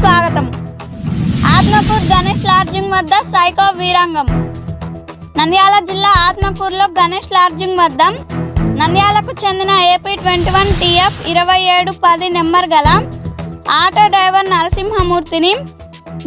స్వాగతం. ఆత్మకూర్ గణేష్ లాడ్జింగ్ వద్ద సైకో వీరంగం. నంద్యాల జిల్లా ఆత్మకూరులో గణేష్ లాడ్జింగ్ వద్ద నంద్యాలకు చెందిన ఏపీ ట్వంటీ వన్ టీఎఫ్ ఇరవై ఏడు పది నెంబర్ గల ఆటో డ్రైవర్ నరసింహమూర్తిని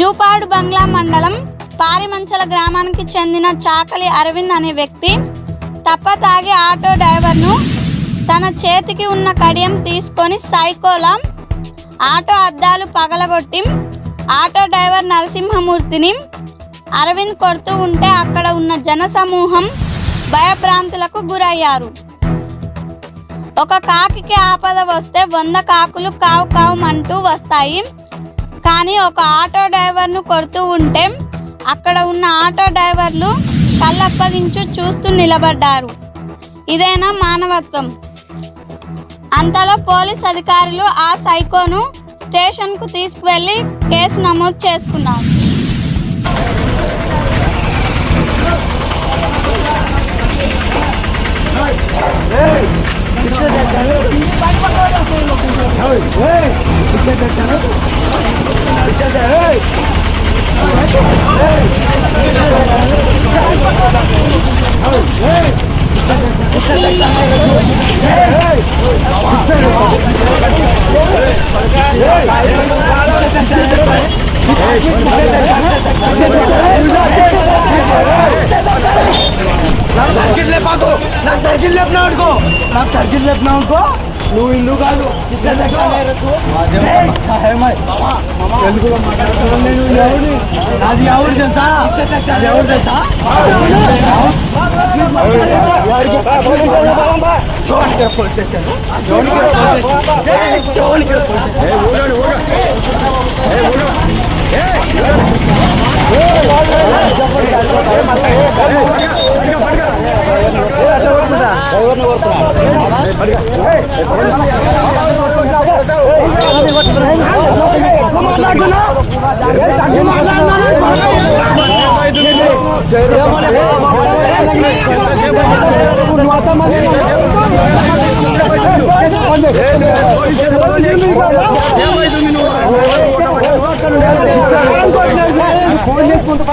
జూపాడు బంగ్లా మండలం పారిమంచల గ్రామానికి చెందిన చాకలి అరవింద్ అనే వ్యక్తి తప్ప తాగి ఆటో డ్రైవర్ను తన చేతికి ఉన్న కడియం తీసుకొని సైకోలా ఆటో అద్దాలు పగలగొట్టి ఆటో డ్రైవర్ నరసింహమూర్తిని అరవింద్ కొడుతూ ఉంటే అక్కడ ఉన్న జనసమూహం భయభ్రాంతులకు గురయ్యారు. ఒక కాకికి ఆపద వస్తే వంద కాకులు కావు కావుమంటూ వస్తాయి. కానీ ఒక ఆటో డ్రైవర్ను కొడుతూ ఉంటే అక్కడ ఉన్న ఆటో డ్రైవర్లు కళ్ళప్పగించు చూస్తూ నిలబడ్డారు. ఇదేనా మానవత్వం? అంతలో పోలీస్ అధికారులు ఆ సైకోను స్టేషన్కు తీసుకువెళ్ళి కేసు నమోదు చేసుకున్నారు. నాకు సర్కిల్ లేపాకు నాకు సర్కిల్ లేపినా అనుకో నాకు సర్కిల్ లేపినా అనుకో నువ్వు ఇల్లు కాదు తెలుగులో మాట్లాడుతున్నాను నేను ఎవరిని నాది ఎవరు తెలుసా అది ఎవరు తెలుసా Hey, ఫోన్ చేసుకుంటూ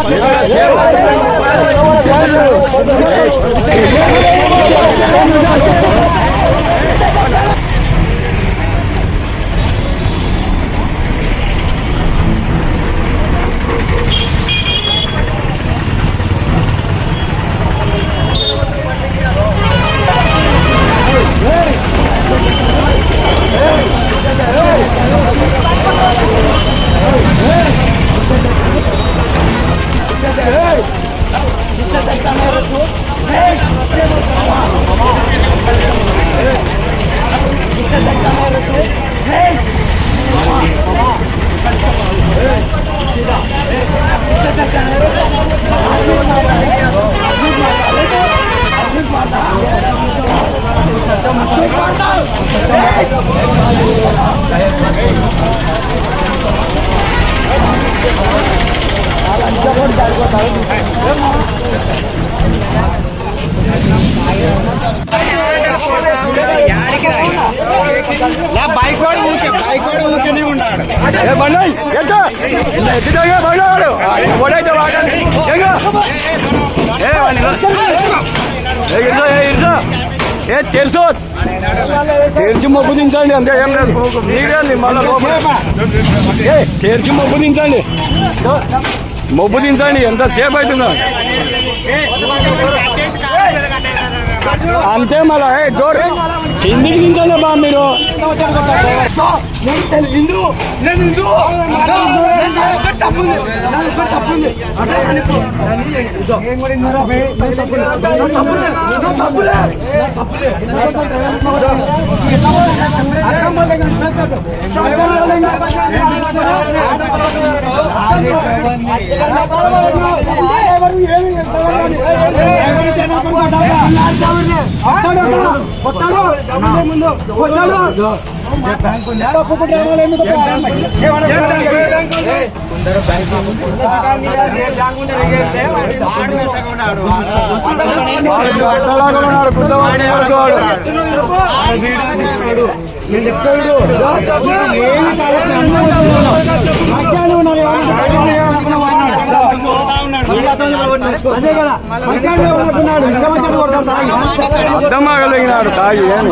ఉన్నాడు ఏ ఎత్తుగా బండాడు ఓడైతే వాడండి ఏ వాడిని ఏ ఇర్జా ఏ తెలుసు? తెరిచి మొబ్బు దించండి అంతే ఏం లేదు. మీరేంది మళ్ళీ ఏ తెరిచి మొబ్బు దించండి. మొబ్బు దించండి ఎంత సేపు అవుతుందా. అంతే మళ్ళా ఏ డోర్ కిందికి దించండి బా మీరు. తప్పులే నేను హిందూ నేను చెప్తాడు అర్థం ఆగలిగినాడు తాగి ఏమి?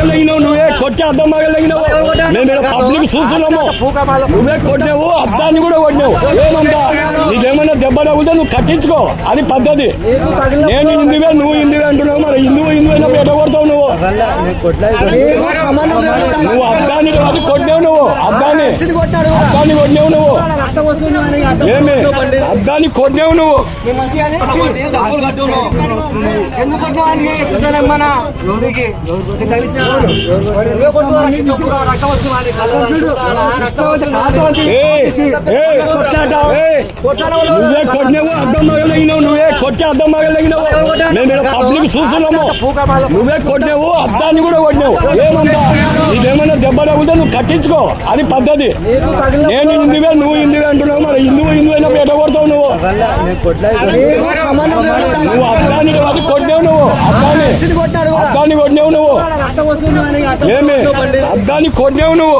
కొట్టి అర్థం మగలిగినావు మేము పబ్లిక్ చూస్తున్నాము. నువ్వే కొట్టినావు అద్దాన్ని కూడా కొట్టినావు. ఏమంతా? నీకేమైనా దెబ్బ తగ్గితే నువ్వు కట్టించుకో. అది పద్ధతి. నీకు నేను హిందువే నువ్వు హిందువే అంటున్నావు. మరి హిందువు హిందువు అయినప్పుడు ఎట్లా కొడతావు. సంబంధం లేదు. నువ్వు అద్దాన్ని అది కొట్టినావు నువ్వు అద్దాన్ని. అద్దాన్ని కొట్టినావు నువ్వు. ఏమి. అద్దాన్ని కొట్టినావు నువ్వు? నువ్వే కొట్టినావు అర్థం మగలిగినావు నువ్వే కొట్టి అర్థం మగలిగినావు మేము పబ్లిక్ చూస్తున్నాము. నువ్వే కొట్టినావు. అద్దాన్ని కూడా కొట్టినావు. ఏమన్నా నీకేమైనా దెబ్బ తగ్గితే నువ్వు కట్టించుకో. అది పద్ధతి. నేను హిందువే నువ్వు హిందువే అంటున్నావు. మరి హిందువు హిందువు అయినప్పుడు కొడతావు నువ్వు. నువ్వు అద్దాన్ని అది కొట్టినావు నువ్వు. అద్దాన్ని. మనిషిని అద్దాన్ని కొట్టినావు నువ్వు. ఏమి? అద్దాన్ని కొట్టినావు నువ్వు.